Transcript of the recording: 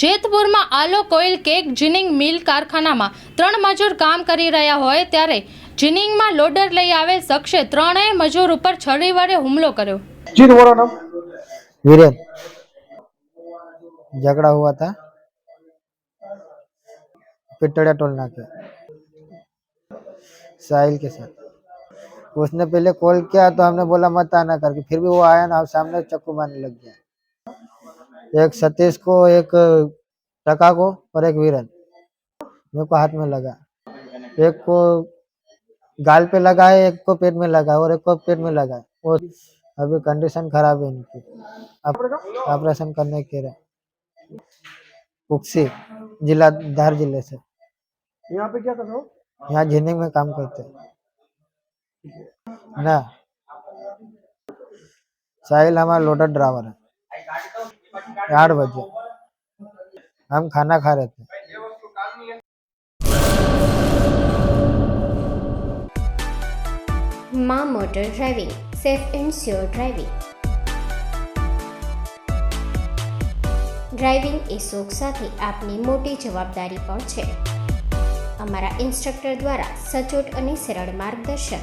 જેતપુરમાં Alok oil cake ginning mill કારખાનામાં ત્રણ મજૂર કામ કરી રહ્યા હોય ત્યારે જીનિંગમાં લોડર લઈ આવેલ શખ્સે ત્રણેય મજૂર ઉપર છરી વડે હુમલો કર્યો जी तुम्हारा नाम वीरेन झगड़ा हुआ था पिटड़ा टोल नाके साहिल के साथ उसने पहले कॉल किया तो हमने बोला मत आना करके फिर भी वो आया ना सामने चक्कू मारने लग गया एक सतीश को एक टका को और एक वीरन। मेरे को हाथ में लगा। एक को गाल पे लगा है एक को पेट में लगा है और एक को पेट में लगा है वो अभी कंडीशन खराब है इनकी। ऑपरेशन करने के रहे उक्सी जिला धार ज़िले से। यहाँ पे क्या कर रहे हो? यहाँ झीनिंग में काम करते। हैं। ना। साहिल हमारा लोडर ड्राइवर है। आठ बजे हम खाना खा रहे थे મા motor driving safe and sure driving driving એ શોખ સાથે આપની મોટી જવાબદારી પણ છે અમારા ઇન્સ્ટ્રક્ટર દ્વારા સચોટ અને સરળ માર્ગદર્શન